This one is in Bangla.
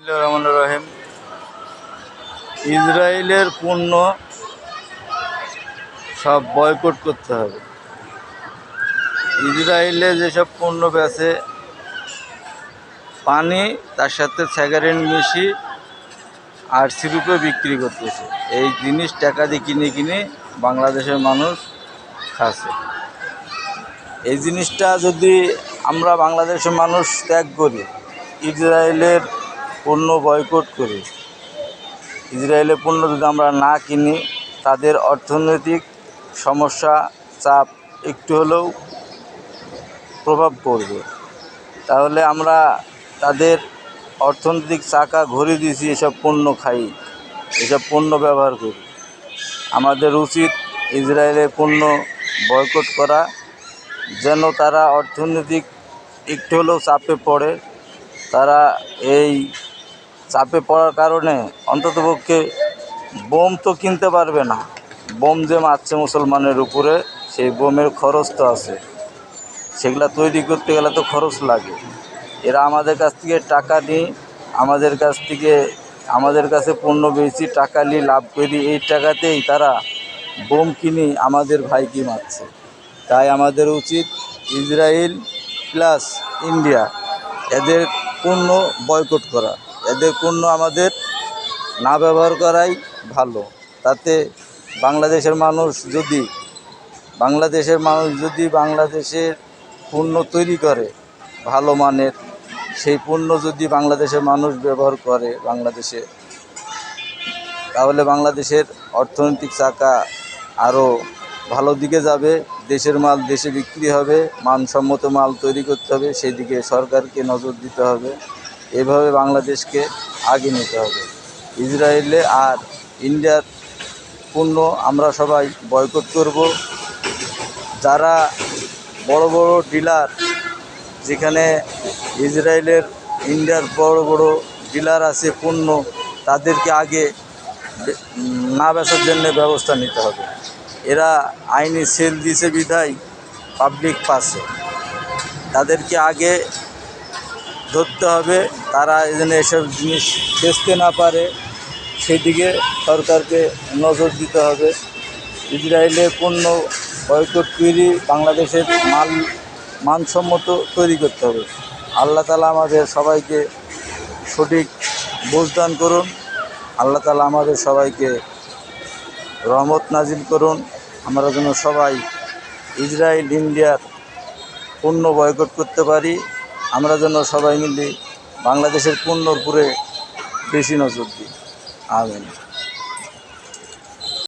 রহিম। ইসরায়েলের পণ্য সব বয়কট করতে হবে। ইসরায়েলে যেসব পণ্য বেচে, পানি, তার সাথে স্যাগারিন মিশি আর সিরুপে বিক্রি করতেছে। এই জিনিস টাকা দিয়ে কিনে কিনে বাংলাদেশের মানুষ খাচ্ছে। এই জিনিসটা যদি আমরা বাংলাদেশের মানুষ ত্যাগ করি, ইসরায়েলের পণ্য বয়কট করি। ইসরায়েলের পণ্য যদি আমরা না কিনি, তাদের অর্থনৈতিক সমস্যা, চাপ একটু হলেও প্রভাব পড়বে। তাহলে আমরা তাদের অর্থনৈতিক চাকা ঘুরে দিয়েছি, এসব পণ্য খাই, এসব পণ্য ব্যবহার করি। আমাদের উচিত ইসরায়েলের পণ্য বয়কট করা, যেন তারা অর্থনৈতিক একটু হলেও চাপে পড়ে। তারা এই চাপে পড়ার কারণে অন্ততপক্ষে বোম তো কিনতে পারবে না। বোম যে মারছে মুসলমানের উপরে, সেই বোমের খরচ তো আছে। সেগুলা তৈরি করতে গেলে তো খরচ লাগে। এরা আমাদের কাছ থেকে টাকা নিই আমাদের কাছ থেকে, আমাদের কাছে পণ্য বেশি টাকা নিয়ে লাভ করি, এই টাকাতেই তারা বোম কিনে আমাদের ভাইকে মারছে। তাই আমাদের উচিত ইসরায়েল প্লাস ইন্ডিয়া এদের পণ্য বয়কট করা। এদের পণ্য আমাদের না ব্যবহার করাই ভালো। তাতে বাংলাদেশের মানুষ যদি, বাংলাদেশের মানুষ যদি বাংলাদেশের পণ্য তৈরি করে ভালো মানের, সেই পণ্য যদি বাংলাদেশের মানুষ ব্যবহার করে বাংলাদেশে, তাহলে বাংলাদেশের অর্থনৈতিক চাকা আরও ভালো দিকে যাবে, দেশের মাল দেশে বিক্রি হবে, মানসম্মত মাল তৈরি করতে হবে, সেদিকে সরকারকে নজর দিতে হবে। এভাবে বাংলাদেশকে আগে নিতে হবে। ইসরায়েলে আর ইন্ডিয়ার পণ্য আমরা সবাই বয়কট করব। যারা বড় বড় ডিলার, যেখানে ইসরায়েলের, ইন্ডিয়ার বড় বড় ডিলার আছে পণ্য, তাদেরকে আগে না বেচার জন্য ব্যবস্থা নিতে হবে। এরা আইনি সেল দিছে বিধায় পাবলিক পাশে তাদেরকে আগে ধরতে হবে। তারা যেন এসব জিনিস বেচতে না পারে, সেদিকে সরকারকে নজর দিতে হবে। ইসরায়েলের পণ্য বয়কট তৈরি বাংলাদেশের মাল, মানসম্মত তৈরি করতে হবে। আল্লাহ তালা আমাদের সবাইকে সঠিক বোঝদান করুন। আল্লাহ তালা আমাদের সবাইকে রহমত নাজিল করুন। আমরা যেন সবাই ইসরায়েল, ইন্ডিয়ার পণ্য বয়কট করতে পারি। আমরা যেন সবাই মিলে বাংলাদেশের পণ্যর উপরে বেশি নজর দিই। আমিন।